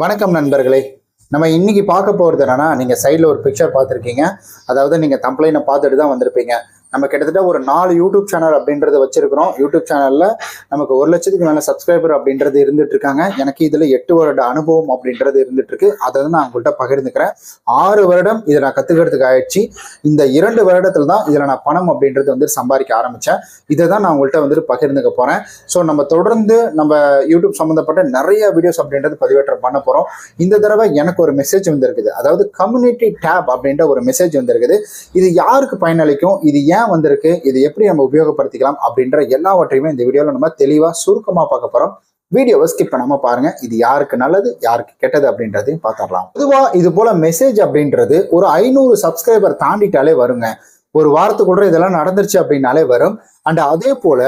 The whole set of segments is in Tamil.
வணக்கம் நண்பர்களே. நம்ம இன்னைக்கு பார்க்க போகிறது என்னன்னா நீங்கள் சைடில் ஒரு பிக்சர் பார்த்துருக்கீங்க. அதாவது நீங்கள் கம்ப்ளைண்ட்டை பார்த்துட்டு தான் வந்திருப்பீங்க. நம்ம கிட்டத்தட்ட ஒரு நாலு யூடியூப் சேனல் அப்படின்றத வச்சிருக்கிறோம். யூடியூப் சேனலில் நமக்கு ஒரு லட்சத்துக்கு மேலே சப்ஸ்கிரைபர் அப்படின்றது இருந்துட்டு இருக்காங்க. எனக்கு இதில் எட்டு வருட அனுபவம் அப்படின்றது இருந்துட்டு இருக்கு. அதை தான் நான் உங்கள்கிட்ட பகிர்ந்துக்கிறேன். ஆறு வருடம் இதை நான் கற்றுக்கிறதுக்கு ஆயிடுச்சு. இந்த இரண்டு வருடத்தில் தான் இதில் நான் பணம் அப்படின்றது வந்து சம்பாதிக்க ஆரம்பித்தேன் இதை தான் நான் உங்கள்கிட்ட வந்துட்டு பகிர்ந்துக்க போகிறேன் ஸோ நம்ம தொடர்ந்து நம்ம யூடியூப் சம்மந்தப்பட்ட நிறைய வீடியோஸ் அப்படின்றது பதிவேற்றம் பண்ண போகிறோம் இந்த தடவை எனக்கு ஒரு மெசேஜ் வந்திருக்குது. அதாவது கம்யூனிட்டி டேப் அப்படின்ற ஒரு மெசேஜ் வந்திருக்குது. இது யாருக்கு பயனளிக்கும்? இது ஏன் வந்திருக்கு? இது எப்படி நம்ம உபயோகப்படுத்திக்கலாம் அப்படின்ற எல்லாவற்றையுமே இந்த வீடியோவில் நம்ம தெளிவாக சுருக்கமாக பார்க்க போகிறோம் வீடியோவை ஸ்கிப் பண்ணாமல் பாருங்கள் இது யாருக்கு நல்லது யாருக்கு கெட்டது அப்படின்றதையும் பார்த்துடலாம். பொதுவாக இது போல் மெசேஜ் அப்படின்றது ஒரு ஐநூறு சப்ஸ்கிரைபர் தாண்டிட்டாலே வருங்க. ஒரு வாரத்துக்குள்ள இதெல்லாம் நடந்துருச்சு அப்படின்னாலே வரும். அண்ட் அதே போல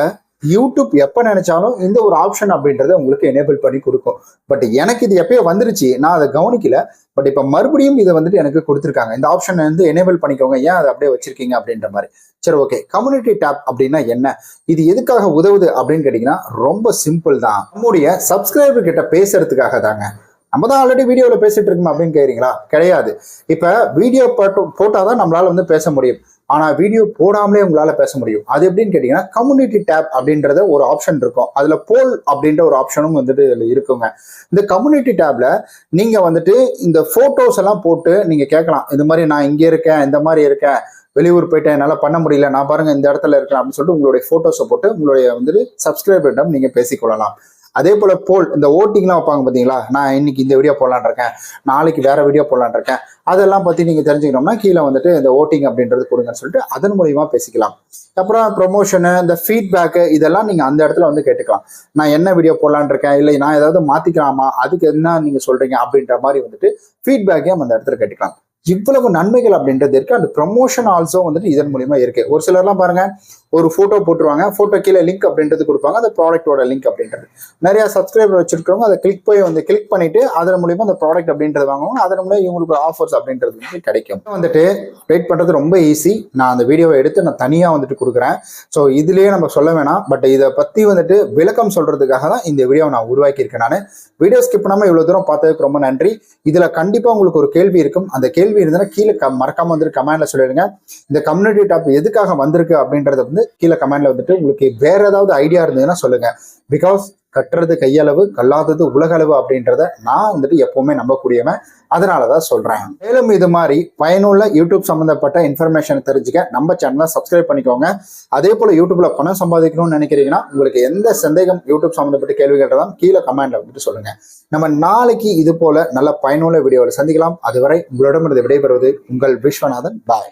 யூடியூப் எப்போ நினைச்சாலும் இந்த ஒரு ஆப்ஷன் அப்படின்றத உங்களுக்கு எனேபிள் பண்ணி கொடுக்கும். பட் எனக்கு இது எப்பயோ வந்துருச்சு நான் அதை கவனிக்கல. பட் இப்போ மறுபடியும் இதை வந்துட்டு எனக்கு கொடுத்துருக்காங்க. இந்த ஆப்ஷனை வந்து எனேபிள் பண்ணிக்கோங்க. ஏன் அதை அப்படியே வச்சிருக்கீங்க அப்படின்ற மாதிரி. சரி ஓகே கம்யூனிட்டி டேப் அப்படின்னா என்ன? இது எதுக்காக உதவுது அப்படின்னு கேட்டிங்கன்னா ரொம்ப சிம்பிள் தான். நம்முடைய சப்ஸ்கிரைபர் கிட்ட பேசுறதுக்காக தாங்க. நம்ம தான் ஆல்ரெடி வீடியோவில் பேசிட்டு இருக்கோம் அப்படின்னு கேட்குறீங்களா கிடையாது. இப்போ வீடியோ போட்டோ போட்டால் தான் நம்மளால வந்து பேச முடியும். ஆனால் வீடியோ போடாமலே உங்களால் பேச முடியும். அது எப்படின்னு கேட்டிங்கன்னா கம்யூனிட்டி டேப் அப்படின்றத ஒரு ஆப்ஷன் இருக்கும். அதில் போல் அப்படின்ற ஒரு ஆப்ஷனும் வந்துட்டு இதில் இருக்குங்க. இந்த கம்யூனிட்டி டேப்ல நீங்கள் வந்துட்டு இந்த ஃபோட்டோஸ் எல்லாம் போட்டு நீங்கள் கேட்கலாம். இந்த மாதிரி நான் இங்கே இருக்கேன் இந்த மாதிரி இருக்கேன் வெளியூர் போயிட்டேன் என்னால் பண்ண முடியல நான் பாருங்க இந்த இடத்துல இருக்கேன் அப்படின்னு சொல்லிட்டு உங்களுடைய ஃபோட்டோஸை போட்டு உங்களுடைய வந்துட்டு சப்ஸ்கிரைபர்டம் நீங்கள் பேசிக்கொள்ளலாம். அதே போல் போல் இந்த ஓட்டிங்லாம் வைப்பாங்க பார்த்தீங்களா நான் இன்னைக்கு இந்த வீடியோ போடலான் இருக்கேன் நாளைக்கு வேற வீடியோ போடலான் இருக்கேன் அதெல்லாம் பற்றி நீங்கள் தெரிஞ்சுக்கணும்னா கீழே வந்துட்டு இந்த ஓட்டிங் அப்படின்றது கொடுங்கன்னு சொல்லிட்டு அதன் மூலியமா பேசிக்கலாம். அப்புறம் ப்ரொமோஷனு இந்த ஃபீட்பேக்கு இதெல்லாம் நீங்கள் அந்த இடத்துல வந்து கேட்டுக்கலாம். நான் என்ன வீடியோ போடலான் இருக்கேன் இல்லை நான் ஏதாவது மாற்றிக்கலாமா அதுக்கு என்ன நீங்கள் சொல்கிறீங்க அப்படின்ற மாதிரி வந்துட்டு ஃபீட்பேக்கையும் அந்த இடத்துல கேட்டுக்கலாம். இவ்வளவு நன்மைகள் அப்படின்றது இருக்கு. அந்த ப்ரொமோஷன் ஆல்சோ வந்துட்டு இதன் மூலியமா இருக்கு. ஒரு சிலர்லாம் பாருங்க ஒரு போட்டோ போட்டுருவாங்க போட்டோ கீழே லிங்க் அப்படின்றது கொடுப்பாங்க அந்த ப்ராடக்ட்டோட லிங்க் அப்படின்றது. நிறைய சப்ஸ்கிரைபர் வச்சிருக்கிறவங்க அதை கிளிக் போய் வந்து கிளிக் பண்ணிட்டு அதன் மூலியமா அந்த ப்ராடக்ட் அப்படின்றது வாங்குவாங்க அதன் மூலியம் இவங்களுக்கு ஆஃபர்ஸ் அப்படின்றது வந்து கிடைக்கும். வந்துட்டு வெயிட் பண்றது ரொம்ப ஈஸி நான் அந்த வீடியோவை எடுத்து நான் தனியா வந்துட்டு கொடுக்குறேன். ஸோ இதுலயே நம்ம சொல்ல வேணாம். பட் இதை பத்தி வந்துட்டு விளக்கம் சொல்றதுக்காக தான் இந்த வீடியோவை நான் உருவாக்கியிருக்கேன் நான். வீடியோ ஸ்கிப் பண்ணாம இவ்வளவு தூரம் பார்த்ததுக்கு ரொம்ப நன்றி. இதுல கண்டிப்பா உங்களுக்கு ஒரு கேள்வி இருக்கும். அந்த கேள்வி இருந்ததுன்னா கீழே க- மறக்காம வந்துட்டு கமெண்ட்ல சொல்லிடுங்க. இந்த கம்யூனிட்டி டாப் எதுக்காக வந்திருக்கு அப்படின்றத வந்து கீழே கமெண்ட்ல வந்துட்டு உங்களுக்கு வேற ஏதாவது ஐடியா இருந்ததுன்னா சொல்லுங்க. பிகாஸ் கட்டுறது கையளவு கல்லாதது உலகளவு அப்படின்றத நான் வந்துட்டு எப்பவுமே நம்பக்கூடியவன். அதனால தான் சொல்றேன். மேலும் இது மாதிரி பயனுள்ள யூடியூப் சம்பந்தப்பட்ட இன்ஃபர்மேஷன் தெரிஞ்சுக்க நம்ம சேனலை சப்ஸ்கிரைப் பண்ணிக்கோங்க. அதே போல யூடியூப்ல பணம் சம்பாதிக்கணும்னு நினைக்கிறீங்கன்னா உங்களுக்கு எந்த சந்தேகம் யூடியூப் சம்பந்தப்பட்ட கேள்விகள் தான் கீழே கமெண்ட்ல வந்துட்டு சொல்லுங்க. நம்ம நாளைக்கு இது போல நல்ல பயனுள்ள வீடியோவில் சந்திக்கலாம். அதுவரை உங்களிடமிருந்து விடைபெறுவது உங்கள் விஸ்வநாதன். பாய்